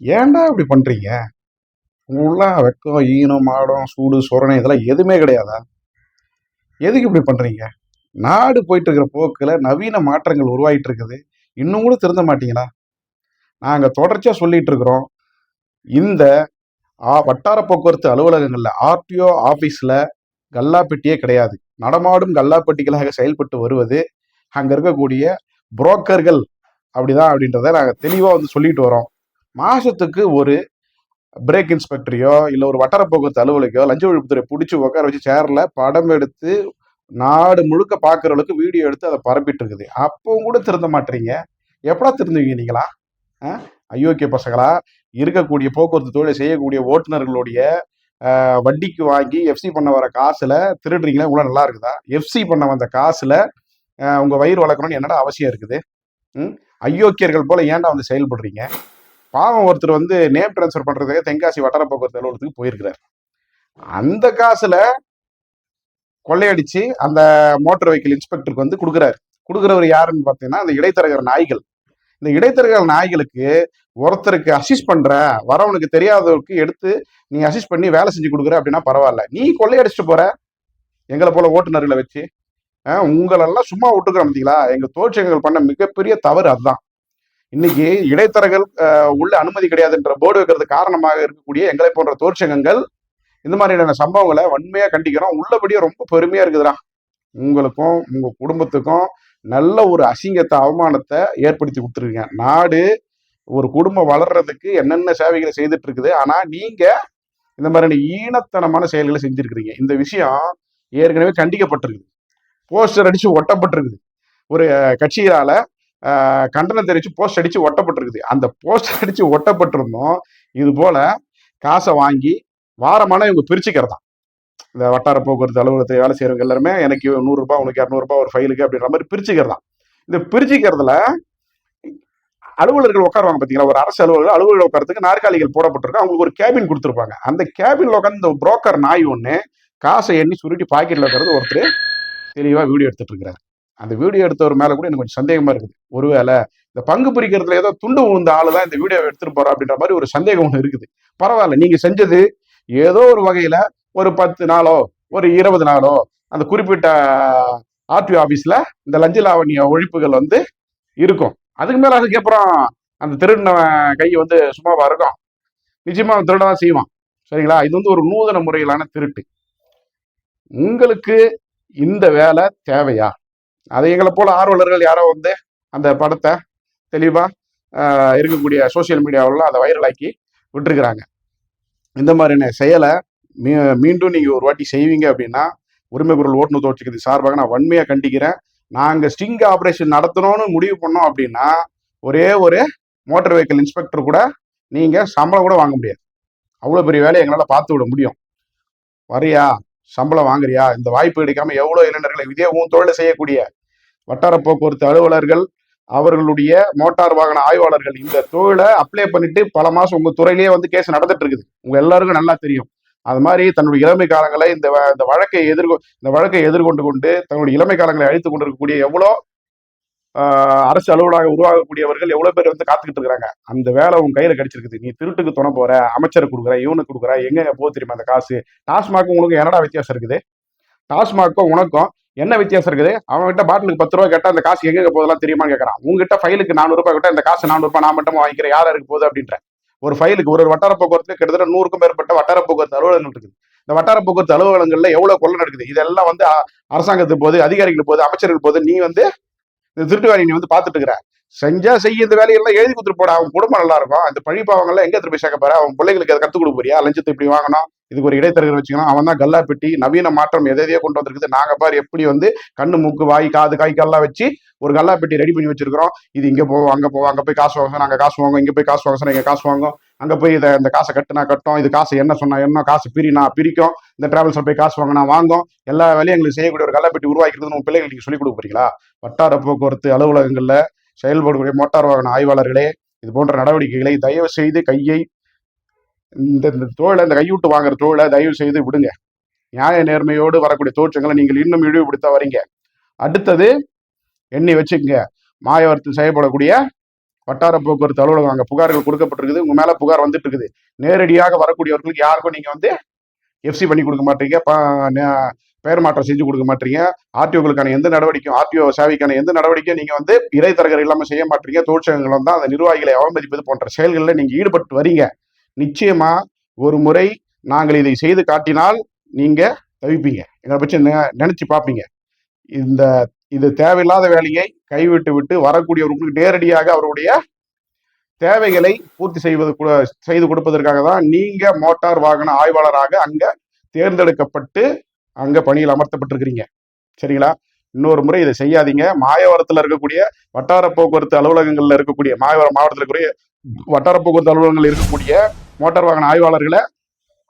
ஏன்டா இப்படி பண்றீங்க? ஃபுல்லாக வெக்கம் ஈனம் மாடம் சூடு சுரணை இதெல்லாம் எதுவுமே கிடையாதா? எதுக்கு இப்படி பண்றீங்க? நாடு போயிட்டு இருக்கிற போக்கில் நவீன மாற்றங்கள் உருவாகிட்டு இருக்குது இன்னும் கூட திருந்த மாட்டீங்களா? நாங்கள் தொடர்ச்சியாக சொல்லிட்டு இருக்கிறோம் இந்த வட்டார போக்குவரத்து அலுவலகங்களில் ஆர்டிஓ ஆஃபீஸில் கல்லாப்பெட்டியே கிடையாது. நடமாடும் கல்லாப்பெட்டிகளாக செயல்பட்டு வருவது அங்கே இருக்கக்கூடிய புரோக்கர்கள் அப்படிதான் அப்படின்றத நாங்கள் தெளிவாக வந்து சொல்லிட்டு வரோம். மாசத்துக்கு ஒரு பிரேக் இன்ஸ்பெக்டரையோ இல்லை ஒரு வட்டார போக்குவரத்து லஞ்ச ஒழிப்புத்துறை பிடிச்சி உட்கார வச்சு சேரில் படம் எடுத்து நாடு முழுக்க பார்க்குற அளவுக்கு வீடியோ எடுத்து அதை பரப்பிட்டு இருக்குது. அப்பவும் கூட திருந்த மாட்டீங்க. எப்படா திருந்துவீங்க நீங்களா? அயோக்கிய பசங்களா? இருக்கக்கூடிய போக்குவரத்து தொழிலை செய்யக்கூடிய ஓட்டுநர்களுடைய வட்டிக்கு வாங்கி எஃப்சி பண்ண வர காசுல திருடுறீங்களா? இவ்வளோ நல்லா இருக்குதா? எஃப்சி பண்ண வந்த காசுல உங்கள் உங்க வயிறு வளர்க்கணும்னு என்னடா அவசியம் இருக்குது? ம்? அயோக்கியர்கள் போல ஏன்டா வந்து செயல்படுறீங்க? பாவம் ஒருத்தர் வந்து நேம் ட்ரான்ஸ்ஃபர் பண்ணுறதுக்கு தென்காசி வட்டார போக்குவரத்து அலுவலகத்துக்கு போயிருக்கிறார். அந்த காசில் கொள்ளையடிச்சு அந்த மோட்டார் வெஹிக்கிள் இன்ஸ்பெக்டருக்கு வந்து கொடுக்குறாரு. கொடுக்குறவர் யாருன்னு பார்த்தீங்கன்னா அந்த இடைத்தரகர் நாய்கள். இந்த இடைத்தரகர் நாய்களுக்கு ஒருத்தருக்கு அசிஸ்ட் பண்ற வரவனுக்கு தெரியாதவருக்கு எடுத்து நீ அசிஸ்ட் பண்ணி வேலை செஞ்சு கொடுக்குற அப்படின்னா பரவாயில்ல. நீ கொள்ளையடிச்சிட்டு போற. எங்களை போல ஓட்டுநர்களை வச்சு உங்களெல்லாம் சும்மா விட்டுக்கிறோம் பார்த்தீங்களா எங்கள் தொழிற்சங்கங்கள் பண்ண மிகப்பெரிய தவறு அதுதான். இன்னைக்கு இடைத்தரகர்கள் உள்ள அனுமதி கிடையாதுன்ற போர்டு வைக்கிறது காரணமாக இருக்கக்கூடிய எங்களை போன்ற தொழிற்சங்கங்கள் இந்த மாதிரியான சம்பவங்களை வன்மையா கண்டிக்கிறோம். உள்ளபடியே ரொம்ப பெருமையா இருக்குதுடா. உங்களுக்கும் உங்க குடும்பத்துக்கும் நல்ல ஒரு அசிங்கத்தை அவமானத்தை ஏற்படுத்தி கொடுத்துருக்கீங்க. நாடு ஒரு குடும்பம் வளர்றதுக்கு என்னென்ன சேவைகளை செய்துட்டு இருக்குது ஆனா நீங்க இந்த மாதிரியான ஈனத்தனமான செயல்களை செஞ்சிருக்கிறீங்க. இந்த விஷயம் ஏற்கனவே கண்டிக்கப்பட்டிருக்குது. போஸ்டர் அடிச்சு ஒட்டப்பட்டிருக்குது. ஒரு கட்சியால் கட்சியால கண்டனம் தெரிவிச்சு போஸ்ட் அடிச்சு ஒட்டப்பட்டிருக்குது. அந்த போஸ்டர் அடிச்சு ஒட்டப்பட்டிருந்தோம். இது போல காசை வாங்கி வாரமான இவங்க பிரிச்சுக்கிறதான் இந்த வட்டார போக்குவரத்து அலுவலகத்தை வேலை செய்யறவங்க எல்லாருமே எனக்கு நூறுரூபா உனக்கு இரநூறுபா ஒரு ஃபைலுக்கு அப்படின்ற மாதிரி பிரிச்சுக்கிறதான் இந்த பிரிச்சுக்கிறதுல அலுவலர்கள் உட்காருவாங்க பார்த்தீங்களா ஒரு அரசு அலுவலர்கள் அலுவலர்கள் உட்காரத்துக்கு நாற்காலிகள் போடப்பட்டிருக்கு அவங்களுக்கு ஒரு கேபின் கொடுத்துருப்பாங்க. அந்த கேபின்ல உட்காந்து இந்த புரோக்கர் நாய் ஒன்று காசை எண்ணி சுருட்டி பாக்கெட்டில் இருக்கிறது ஒருத்தர் தெளிவாக வீடியோ எடுத்துட்டு இருக்கிறாரு. அந்த வீடியோ எடுத்தவர் மேலே கூட எனக்கு கொஞ்சம் சந்தேகமாக இருக்குது. ஒருவேளை இந்த பங்கு பிரிக்கிறதுல ஏதோ துண்டு விழுந்த ஆளு தான் இந்த வீடியோ எடுத்துட்டு போறா அப்படின்ற மாதிரி ஒரு சந்தேகம் ஒன்று இருக்குது. பரவாயில்ல நீங்கள் செஞ்சது ஏதோ ஒரு வகையில் ஒரு பத்து நாளோ ஒரு இருபது நாளோ அந்த குறிப்பிட்ட ஆர்டிஓ ஆஃபீஸில் இந்த லஞ்ச லாவணிய ஒழிப்புகள் வந்து இருக்கும். அதுக்கு மேலே அதுக்கப்புறம் அந்த திருடினவன் கை வந்து சும்மாவாக இருக்கும். நிச்சயமா திருட தான் செய்வான். சரிங்களா? இது வந்து ஒரு நூதன முறையிலான திருட்டு. உங்களுக்கு இந்த வேலை தேவையா? அதை எங்களை போல ஆர்வலர்கள் யாரோ வந்து அந்த படத்தை தெளிவாக இருக்கக்கூடிய சோஷியல் மீடியாவில் அதை வைரலாக்கி விட்டுருக்குறாங்க. இந்த மாதிரியான செயலை மீ மீண்டும் நீங்கள் ஒரு வாட்டி செய்வீங்க அப்படின்னா உரிமை குரல் ஓட்டுநர் தோற்றுக்கிறது சார்பாக நான் வன்மையாக கண்டிக்கிறேன். நாங்கள் ஸ்டிங் ஆப்ரேஷன் நடத்தணும்னு முடிவு பண்ணோம் அப்படின்னா ஒரே ஒரு மோட்டார் வெஹிக்கிள் இன்ஸ்பெக்டர் கூட நீங்கள் சம்பளம் கூட வாங்க முடியாது. அவ்வளோ பெரிய வேலையை எங்களால் பார்த்து விட முடியும். வரியா? சம்பளம் வாங்குறியா? இந்த வாய்ப்பு கிடைக்காம எவ்வளோ இளைஞர்களை இதே உன் தொழிலை செய்யக்கூடிய வட்டார போக்குவரத்து அலுவலர்கள் அவர்களுடைய மோட்டார் வாகன ஆய்வாளர்கள் இந்த தொழிலை அப்ளை பண்ணிட்டு பல மாசம் உங்க துறையிலேயே வந்து கேஸ் நடந்துட்டு இருக்குது. உங்க எல்லாருக்கும் நல்லா தெரியும். அது மாதிரி தன்னுடைய இளமை காலங்களை இந்த வ- இந்த வழக்கை எதிர்கொ இந்த வழக்கை எதிர்கொண்டு கொண்டு தன்னுடைய இளமை காலங்களை அழித்து கொண்டிருக்கக்கூடிய எவ்வளோ அரசு அலுவலாக உருவாகக்கூடியவர்கள் எவ்வளவு பேர் வந்து காத்துக்கிட்டு இருக்காங்க அந்த வேலை உன் கையில கிடைச்சிருக்குது. நீ திருட்டுக்கு துணை போற அமைச்சருக்கு கொடுக்குற இவனுக்கு கொடுக்குற எங்க போக தெரியுமா அந்த காசு? டாஸ்மாக்கும் உனக்கு என்னடா வித்தியாசம் இருக்குது? டாஸ்மாக்கும் உனக்கும் என்ன வித்தியாசம் இருக்குது? அவன் கிட்ட பாட்டிலுக்கு பத்து ரூபா கேட்டா அந்த காசு எங்க போதெல்லாம் தெரியுமான்னு கேட்கறான் உங்ககிட்ட ஃபைலுக்கு நானூறு ரூபாய் கிட்ட இந்த காசு நானூறு ரூபாய் நான் மட்டும் வாங்கிக்கிறேன்? யாரா இருக்கு போகுது? அப்படின்ற ஒரு ஃபைலுக்கு ஒரு வட்டார போக்குவரத்து கிட்டத்தட்ட நூறுக்கும் மேற்பட்ட வட்டார போக்குவரத்து அலுவலகங்கள் இருக்குது. இந்த வட்டார போக்குவரத்து அலுவலகங்கள்ல எவ்வளவு கொள்ளை நடக்குது? இதெல்லாம் வந்து அரசாங்கத்துக்கு போது அதிகாரிகள் போது அமைச்சர்கள் போது நீ வந்து இந்த திருட்டு வேலையை நீ வந்து பாத்துட்டு இருக்கிற. செஞ்சா செய்ய இந்த வேலையெல்லாம் எழுதி கொடுத்துட்டு போட அவன் குடும்பம் நல்லா இருக்கும். அந்த பழி பாவங்கள்லாம் எங்க திருப்பி சேர்க்க போற? அவன் பிள்ளைகளுக்கு அதை கத்துக் கொடுக்க லஞ்சத்தை இப்படி வாங்கணும். இதுக்கு ஒரு இடைத்தரகர் வச்சுக்கணும். அவன் தான் கல்லா பெட்டி நவீன மாற்றம் எதையோ கொண்டு வந்திருக்குது. நாங்க பாரு எப்படி வந்து கண்ணு மூக்கு வாய் காது கை வச்சு ஒரு கல்லா பெட்டி ரெடி பண்ணி வச்சிருக்கிறோம். இது இங்க போவோம் அங்க போவோம் அங்க போய் காசு வாங்க நாங்க காசு வாங்குவோம் இங்க போய் காசு வாங்க இங்க காசு வாங்குவோம் அங்க போய் இதை இந்த காசை கட்டுனா கட்டும். இது காசு என்ன சொன்னா என்ன காசு பிரினா பிரிக்கும். இந்த டிராவல்ஸ்ல போய் காசு வாங்கினா வாங்கும். எல்லா வேலையும் எங்களுக்கு செய்யக்கூடிய ஒரு கல்லா பெட்டி உருவாக்கிறது உங்க பிள்ளைகளுக்கு சொல்லி சொல்லிக் வட்டார போக்குவரத்து அலுவலகங்கள்ல செயல்படக்கூடிய மோட்டார் வாகன ஆய்வாளர்களே இது போன்ற நடவடிக்கைகளை தயவு செய்து கையை இந்த இந்த தோழை இந்த கையூட்டு வாங்குற தோழை தயவு செய்து விடுங்க. நியாய நேர்மையோடு வரக்கூடிய தோற்றங்களை நீங்கள் இன்னும் இழிவுபடுத்த வரீங்க. அடுத்தது எண்ணி வச்சுக்கங்க. மாயவரத்தில் செய்யப்படக்கூடிய வட்டார போக்குவரத்து அலுவலகம் அங்கே புகார்கள் கொடுக்கப்பட்டிருக்குது. உங்க மேல புகார் வந்துட்டு இருக்குது நேரடியாக வரக்கூடியவர்களுக்கு யாருக்கும் நீங்க வந்து எஃப்சி பண்ணி கொடுக்க மாட்டீங்க. பெயர் மாற்றம் செஞ்சு கொடுக்க மாட்டீங்க. ஆர்டிஓக்களுக்கான எந்த நடவடிக்கையும் ஆர்டிஓ சேவைக்கான எந்த நடவடிக்கையும் நீங்க வந்து இடைத்தரகர் இல்லாமல் செய்ய மாட்டீங்க. தொழிற்சங்கங்கள் தான் அந்த நிர்வாகிகளை அவமதிப்பது போன்ற செயல்களில் நீங்க ஈடுபட்டு வரீங்க. நிச்சயமா ஒரு முறை நாங்கள் இதை செய்து காட்டினால் நீங்க தவிப்பீங்க. எங்களை பற்றி நெ- நினைச்சு பார்ப்பீங்க. இந்த இது தேவையில்லாத வேலையை கைவிட்டு விட்டு வரக்கூடியவர்களுக்கு நேரடியாக அவருடைய தேவைகளை பூர்த்தி செய்வது கூட- செய்து கொடுப்பதற்காக தான் நீங்க மோட்டார் வாகன ஆய்வாளராக அங்க தேர்ந்தெடுக்கப்பட்டு அங்கே பணியில் அமர்த்தப்பட்டிருக்கிறீங்க. சரிங்களா? இன்னொரு முறை இதை செய்யாதீங்க. மாயவரத்தில் இருக்கக்கூடிய வட்டார போக்குவரத்து அலுவலகங்களில் இருக்கக்கூடிய மாயவரம் மாவட்டத்தில் இருக்கக்கூடிய வட்டார போக்குவரத்து அலுவலகங்கள் இருக்கக்கூடிய மோட்டார் வாகன ஆய்வாளர்களை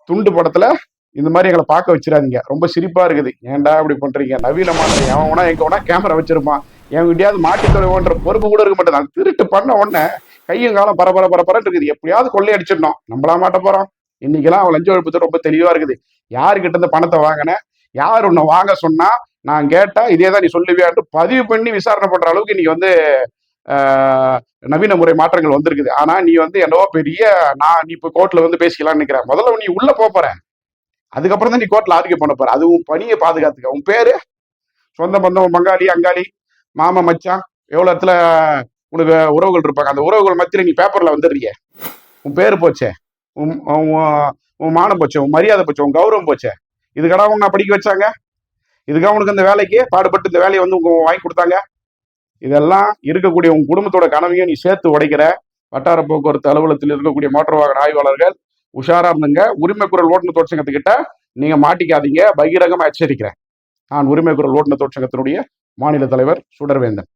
துண்டு படத்தில் இந்த மாதிரி எங்களை பார்க்க வச்சிடாதீங்க. ரொம்ப சிரிப்பாக இருக்குது. ஏன்டா இப்படி பண்ணுறீங்க நவீனமான எவன் வேணா எங்கே வேணா கேமரா வச்சிருப்பான். என் கிட்டயாவது மாட்டி தொலைவோன்ற பொறுப்பு கூட இருக்க மாட்டேன் அது திருட்டு பண்ண உடனே கையும் காலம் பரபர பரபரன்னு இருக்குது. எப்படியாவது கொள்ளையடிச்சிடணும். நம்மளா மாட்ட போகிறோம் இன்னைக்கெல்லாம் அவன் லஞ்ச ஒழிப்பு ரொம்ப தெளிவாக இருக்குது. யாருக்கிட்ட இருந்து பணத்தை வாங்கின யார் உன்னை வாங்க சொன்னா நான் கேட்டா இதே தான் நீ சொல்லுவியான்னு பதிவு பண்ணி விசாரணை பண்ற அளவுக்கு இன்னைக்கு வந்து நவீன முறை மாற்றங்கள் வந்திருக்குது. ஆனா நீ வந்து என்னவோ பெரிய நான் நீ இப்போ கோர்ட்ல வந்து பேசிக்கலாம்னு நினைக்கிறேன். முதல்ல நீ உள்ள போற. அதுக்கப்புறம் தான் நீ கோர்ட்ல ஆர்கியூ பண்ண போற. அது உன் பணியை பாதுகாத்துக்க. உன் பேரு? சொந்த பந்தம் பங்காளி அங்காளி மாமா மச்சான் எவ்வளவு இடத்துல உனக்கு உறவுகள் இருப்பாங்க? அந்த உறவுகள் மத்தியில நீ பேப்பர்ல வந்துடுறிய. உன் பேரு போச்சே. உன் உன் மானம் போச்சே. உன் மரியாதை போச்சே. உன் கௌரவம் போச்சே. இதுக்கடா நான் படிக்க வச்சாங்க? இதுக்காக உனக்கு இந்த வேலைக்கு? பாடுபட்டு இந்த வேலையை வந்து உங்க வாங்கி கொடுத்தாங்க? இதெல்லாம் இருக்கக்கூடிய உங்க குடும்பத்தோட கனவையும் நீ சேர்த்து உடைக்கிற. வட்டார போக்குவரத்து அலுவலகத்தில் இருக்கக்கூடிய மோட்டார் வாகன ஆய்வாளர்கள் உஷாரா இருந்துங்க. உரிமை குரல் ஓட்டுநர் தொழிற்சங்கத்துக்கிட்ட நீங்க மாட்டிக்காதீங்க. பகிரங்கமா எச்சரிக்கிறேன். நான் உரிமை குரல் ஓட்டுநர் தொழிற்சங்கத்தினுடைய மாநில தலைவர் சுடர்வேந்தன்.